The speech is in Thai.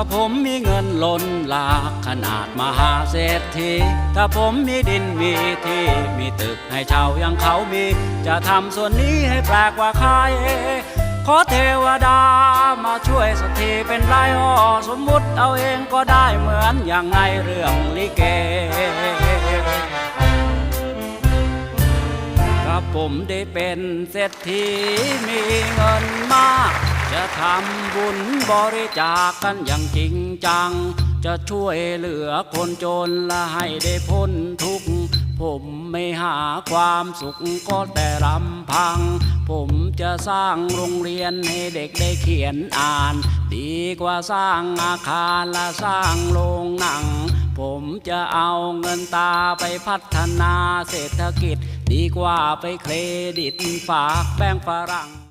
ถ้าผมมีเงินล้นหลาขนาดมหาเศรษฐี ถ้าผมมีดินมีที่ มีตึกให้เช่าอย่างเขามี จะทำส่วนนี้ให้แปลกกว่าใคร ขอเทวดามาช่วยสักทีเป็นไรอ้อสมมุติเอาเองก็ได้เหมือนอย่างในเรื่องลิเกถ้าผมได้เป็นเศรษฐีมีเงินมาก จะทำบุญบริจาคกันอย่างจริงจัง จะช่วยเหลือคนจนและให้ได้พ้นทุกข์ผมไม่หาความสุขก็แต่ลำพัง ผมจะสร้างโรงเรียนให้เด็กได้เขียนอ่าน ดีกว่าสร้างอาคารและสร้างโรงหนัง ผมจะเอาเงินตาไปพัฒนาเศรษฐกิจ ดีกว่าไปเครดิตฝากแบงฝรั่ง